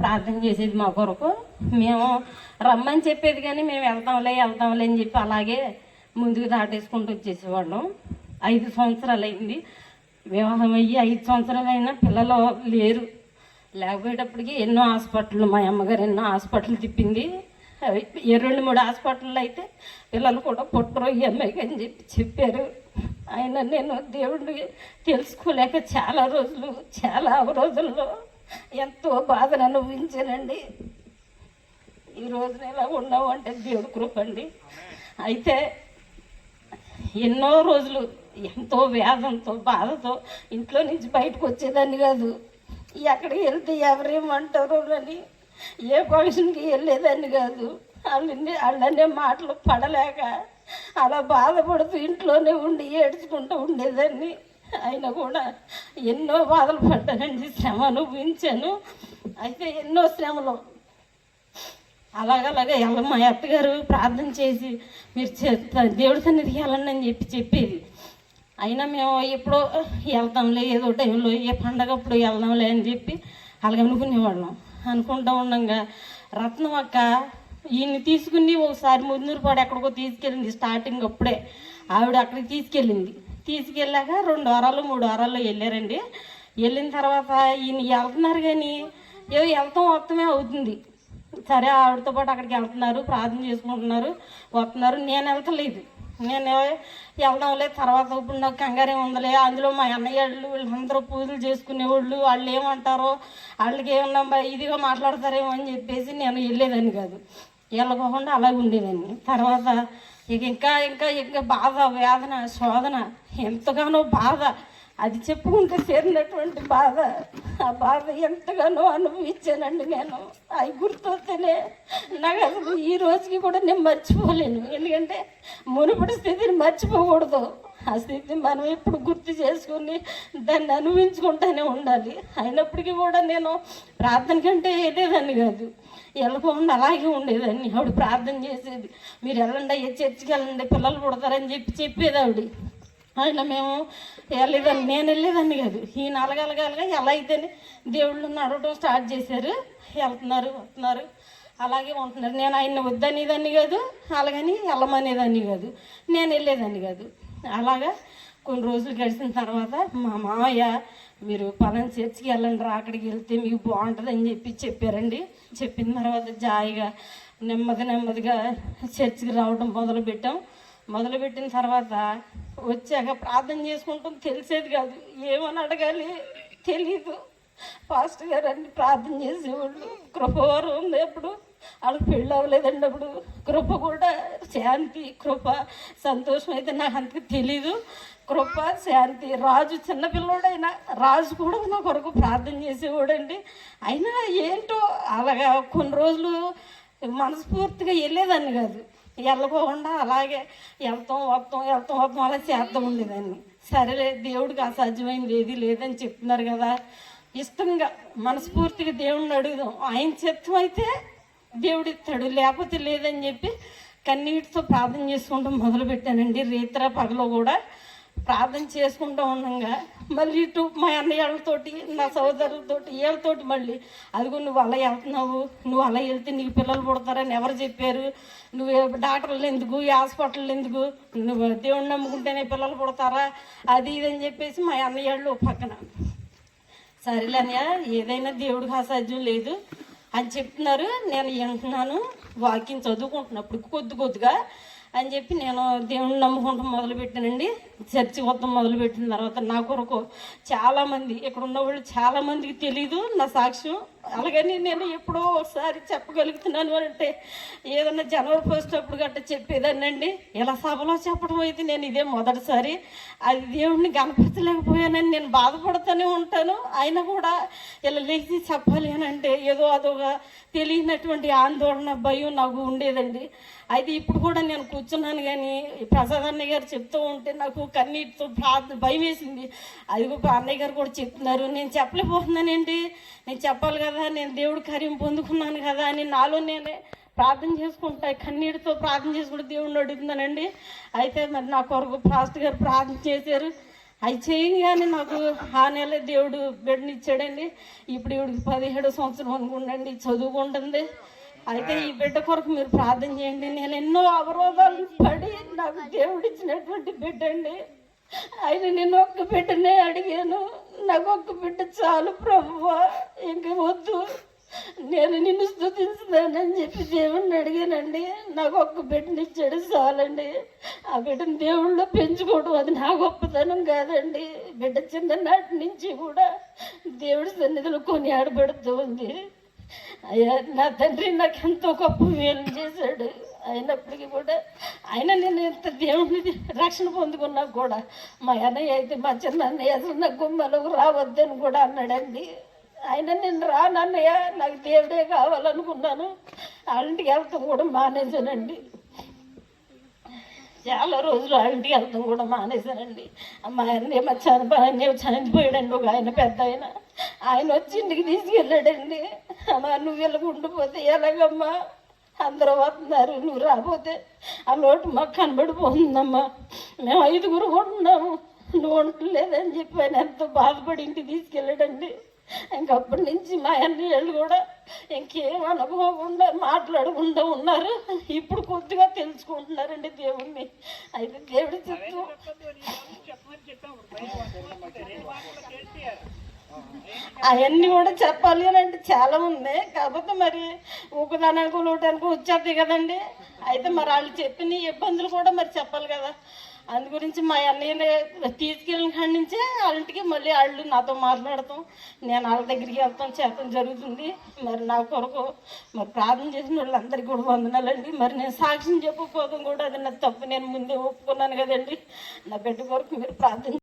ప్రార్థన చేసేది మా కొరకు. మేము రమ్మని చెప్పేది కానీ మేము వెళ్తాంలే వెళ్తాంలే అని చెప్పి అలాగే ముందుకు దాటేసుకుంటూ వచ్చేసేవాళ్ళం. ఐదు సంవత్సరాలు అయింది వివాహం అయ్యి ఐదు సంవత్సరాలైనా పిల్లలు లేరు. లేకపోయేటప్పటికి ఎన్నో హాస్పిటల్ మా అమ్మగారు ఎన్నో హాస్పిటల్ తిప్పింది. రెండు మూడు హాస్పిటల్లో అయితే పిల్లలు కూడా పుట్టరు ఈ అమ్మాయికి అని చెప్పి చెప్పారు. ఆయన నేను దేవుడిని తెలుసుకోలేక చాలా రోజులు చాలా రోజుల్లో ఎంతో బాధను అనుభవించానండి. ఈ రోజున ఇలా ఉన్నావు అంటే దేవుడు కృపండి. అయితే ఎన్నో రోజులు ఎంతో వేదంతో బాధతో ఇంట్లో నుంచి బయటకు వచ్చేదాన్ని కాదు. ఎక్కడికి వెళ్తే ఎవరేమంటారో అని ఏ ఫంక్షన్కి వెళ్ళేదాన్ని కాదు. వాళ్ళని వాళ్ళనే మాటలు పడలేక అలా బాధపడుతూ ఇంట్లోనే ఉండి ఏడ్చుకుంటూ ఉండేదాన్ని. అయినా కూడా ఎన్నో బాధలు పడ్డానండి శ్రమ అనుభవించాను. అయితే ఎన్నో శ్రమలు. అలాగలాగా ఎలా మా అత్తగారు ప్రార్థన చేసి మీరు దేవుడి సన్నిధికి వెళ్ళండి అని చెప్పి చెప్పేది. అయినా మేము ఎప్పుడో వెళ్తాంలే ఏదో టైంలో ఏ పండగ అప్పుడు వెళ్దాంలే అని చెప్పి అలాగ అనుకునేవాళ్ళం అనుకుంటూ ఉండంగా రత్నం అక్క ఈయన్ని తీసుకుని ఒకసారి మున్నూరుపాడు ఎక్కడికో తీసుకెళ్ళింది స్టార్టింగ్ అప్పుడే. ఆవిడ అక్కడికి తీసుకెళ్ళింది. తీసుకెళ్ళాక రెండు వారాలు మూడు వారాల్లో వెళ్ళారండి. వెళ్ళిన తర్వాత ఈయన వెళ్తున్నారు కానీ ఏదో వెళ్తాం వస్తామే అవుతుంది. సరే ఆవిడతో పాటు అక్కడికి వెళ్తున్నారు ప్రార్థన చేసుకుంటున్నారు వస్తున్నారు. నేను వెళ్తలేదు. నేను వెళ్దాంలే తర్వాత ఇప్పుడు నాకు కంగారే ఉందలే. అందులో మా అన్నయ్యళ్ళు వీళ్ళందరూ పూజలు చేసుకునేవాళ్ళు. వాళ్ళు ఏమంటారో వాళ్ళకి ఏమన్నా ఇదిగా మాట్లాడతారేమో అని చెప్పేసి నేను వెళ్ళేదాన్ని కాదు. వెళ్ళకోకుండా అలాగే ఉండేదాన్ని. తర్వాత ఇక ఇంకా ఇంకా ఇంకా బాధ వేదన శోధన ఎంతగానో బాధ. అది చెప్పుకుంటే చేరినటువంటి బాధ. ఆ బాధ ఎంతగానో అనుభవించానండి నేను. అవి గుర్తొస్తేనే నాకు అసలు ఈ రోజుకి కూడా నేను మర్చిపోలేను. ఎందుకంటే మునుపటి స్థితిని మర్చిపోకూడదు. ఆ స్థితిని మనం ఎప్పుడు గుర్తు చేసుకుని దాన్ని అనుభవించుకుంటూనే ఉండాలి. అయినప్పటికీ కూడా నేను ప్రార్థన కంటే వెళ్ళేదాన్ని కాదు. వెళ్ళకుండా అలాగే ఉండేదాన్ని. ఆవిడ ప్రార్థన చేసేది మీరు వెళ్ళండి అయ్యే చర్చికి వెళ్ళండి పిల్లలు పుడతారని చెప్పి చెప్పేది ఆవిడ. ఆయన మేము వెళ్ళేదాన్ని నేను వెళ్ళేదాన్ని కాదు. ఈ నలగలగాలుగా ఎలా అయితేనే దేవుళ్ళు నడవడం స్టార్ట్ చేశారు. వెళ్తున్నారు వస్తున్నారు. అలాగే ఉంటున్నారు. నేను ఆయన వద్దనేదాన్ని కాదు అలాగని వెళ్ళమనేదాన్ని కాదు. నేను వెళ్ళేదాన్ని కాదు. అలాగా కొన్ని రోజులు గడిచిన తర్వాత మా మామయ్య మీరు పలానా చర్చికి వెళ్ళండి రా అక్కడికి వెళ్తే మీకు బాగుంటుంది అని చెప్పి చెప్పారండి. చెప్పిన తర్వాత జాయిగా నెమ్మది నెమ్మదిగా చర్చికి రావడం మొదలుపెట్టాం. మొదలుపెట్టిన తర్వాత వచ్చాక ప్రార్థన చేసుకుంటాం. తెలిసేది కాదు. ఏమని అడగాలి? తెలీదు. పాస్టర్ గారు అన్ని ప్రార్థన చేసేవాళ్ళు. కృపవారం ఉంది అప్పుడు. వాళ్ళకి పెళ్ళి అవ్వలేదండి అప్పుడు. కృప కూడా శాంతి కృప సంతోషం అయితే నాకు అంతకు తెలీదు. కృప శాంతి. రాజు చిన్నపిల్లోడైనా రాజు కూడా నా కొరకు ప్రార్థన చేసేవాడండి. అయినా ఏంటో అలాగా కొన్ని రోజులు మనస్ఫూర్తిగా వెళ్ళేదాన్ని కాదు. వెళ్ళకోకుండా అలాగే వెళ్తాం వస్తాం వెళ్తాం వస్తాం అలా చేస్తూ ఉండేదాన్ని. సరేలే దేవుడికి అసాధ్యమైంది ఏది లేదని చెప్తున్నారు కదా. ఇష్టంగా మనస్ఫూర్తిగా దేవుడిని అడుగుదాం. ఆయన చిత్తం అయితే దేవుడిస్తాడు లేకపోతే లేదని చెప్పి కన్నీటితో ప్రార్థన చేసుకుంటూ మొదలు పెట్టానండి రేత్ర పగలో కూడా ప్రార్థన చేసుకుంటూ ఉండగా. మళ్ళీ ఇటు మా అన్నయ్యలతోటి నా సోదరులతోటి వీళ్ళతోటి మళ్ళీ అదిగో నువ్వు అలా వెళ్తున్నావు నువ్వు అలా వెళ్తే నీకు పిల్లలు పుడతారని ఎవరు చెప్పారు? నువ్వు డాక్టర్లు ఎందుకు హాస్పిటల్ ఎందుకు? నువ్వు దేవుడు నమ్ముకుంటేనే పిల్లలు పుడతారా? అది ఇది అని చెప్పేసి మా అన్నయ్యళ్ళు పక్కన సరేలేనయ్య ఏదైనా దేవుడికి అసాధ్యం లేదు. అని చెప్తున్నారు నేను వింటున్నాను. వాకింగ్ చదువుకుంటున్నప్పుడు కొద్ది కొద్దిగా అని చెప్పి నేను దేవుణ్ణి నమ్ముకుంటాం మొదలుపెట్టానండి. చర్చి మొత్తం మొదలుపెట్టిన తర్వాత నా కొరకు చాలామంది ఇక్కడ ఉన్న వాళ్ళు చాలామందికి తెలీదు నా సాక్ష్యం. అలాగని నేను ఎప్పుడో ఒకసారి చెప్పగలుగుతున్నాను అంటే ఏదన్నా జనవరి ఫస్ట్ అప్పుడు గట్ట చెప్పేదాన్నండి. ఇలా సభలో చెప్పడం అయితే నేను ఇదే మొదటిసారి. అది దేవుడిని కనపరచలేకపోయానని నేను బాధపడుతూనే ఉంటాను. అయినా కూడా ఇలా లేచి చెప్పాలి అని అంటే ఏదో అదొక తెలియనటువంటి ఆందోళన భయం నాకు ఉండేదండి. అయితే ఇప్పుడు కూడా నేను కూర్చున్నాను కానీ ప్రసాద్ అన్నయ్య గారు చెప్తూ ఉంటే నాకు కన్నీటితో ప్రార్థన భయం వేసింది అది అన్నయ్య గారు కూడా చెప్తున్నారు. నేను చెప్పలేకపోతున్నానండి. నేను చెప్పాలి కదా నేను దేవుడి కార్యం పొందుకున్నాను కదా అని నాలో నేనే ప్రార్థన చేసుకుంటా కన్నీటితో ప్రార్థన చేసుకుంటూ దేవుడిని అడుగుతున్నానండి. అయితే మరి నా కొరకు ఫాస్ట్ గారు ప్రార్థన చేశారు. అవి చేయగానే నాకు ఆ నెల దేవుడు బిడ్డనిచ్చాడండి. ఇప్పుడు ఇవిడికి పదిహేడు సంవత్సరం అనుకుండండి చదువుకుంటుంది. అయితే ఈ బిడ్డ కొరకు మీరు ప్రార్థన చేయండి. నేను ఎన్నో అవరోధాలు పడి నాకు దేవుడు ఇచ్చినటువంటి బిడ్డ అండి ఆయన నేను ఒక్క బిడ్డనే అడిగాను. నాకు ఒక్క బిడ్డ చాలు ప్రభువా. ఇంక వద్దు. నేను నిన్ను స్థుతిస్తున్నానని చెప్పి దేవుణ్ణి అడిగానండి. నాకు ఒక్క బిడ్డని ఇచ్చాడు చాలండి. ఆ బిడ్డను దేవుళ్ళు పెంచుకోవడం అది నా గొప్పతనం కాదండి. బిడ్డ చిన్ననాటి నుంచి కూడా దేవుడి సన్నిధిలో కొని ఆడబడుతూ ఉంది. అయ్యా నా తండ్రి నాకు ఎంతో గొప్ప మేలు చేశాడు. అయినప్పటికీ కూడా ఆయన నేను ఎంత దేవుడిని రక్షణ పొందుకున్నా కూడా మా అన్నయ్య అయితే మా చిన్న అన్నయ్య అసలు నా గుమ్మలకు రావద్దని కూడా అన్నాడండి. ఆయన నేను రానన్నయ్య నాకు దేవుడే కావాలనుకున్నాను. వాళ్ళంటికి వెళ్తాం కూడా మానేశానండి. చాలా రోజులు ఆ వెళ్తాం కూడా మానేశానండి. మా అన్నయ్య మా చనిపోయి చనిపోయాడండి ఒక ఆయన పెద్ద ఆయన. ఆయన వచ్చి ఇంటికి తీసుకెళ్ళాడండి. అమ్మా నువ్వు వెళ్ళకుండా ఉండిపోతే ఎలాగమ్మా? అందరూ వస్తున్నారు నువ్వు రాకపోతే ఆ లోటు మాకు కనబడిపోతుందమ్మా మేము ఐదుగురు ఉంటున్నాము నువ్వు ఉండలేదని చెప్పి ఆయన ఎంతో బాధపడి ఇంటికి తీసుకెళ్ళాడండి ఇంకప్పటి నుంచి మా అన్నయ్యలు కూడా ఇంకేం అనుకోకుండా మాట్లాడకుండా ఉన్నారు ఇప్పుడు కొద్దిగా తెలుసుకుంటున్నారండి దేవుణ్ణి అయితే దేవుడి చెప్తూ అవన్నీ కూడా చెప్పాలి అని అంటే చాలా ఉంది. కాకపోతే మరి ఊకదానికి లోటానికి వచ్చేది కదండి. అయితే మరి వాళ్ళు చెప్పిన ఇబ్బందులు కూడా మరి చెప్పాలి కదా. అందు గురించి మా అన్నయ్యని తీసుకెళ్ళిన కాడి నుంచే వాళ్ళ ఇంటికి మళ్ళీ వాళ్ళు నాతో మాట్లాడతాం నేను వాళ్ళ దగ్గరికి వెళ్తాం చేతం జరుగుతుంది. మరి నా కొరకు మరి ప్రార్థన చేసిన వాళ్ళందరికీ కూడా వందనాలండి. మరి నేను సాక్ష్యం చెప్పకపోవడం కూడా అది నా తప్పు. నేను ముందే ఒప్పుకున్నాను కదండి. నా బిడ్డ కొరకు మీరు ప్రార్థన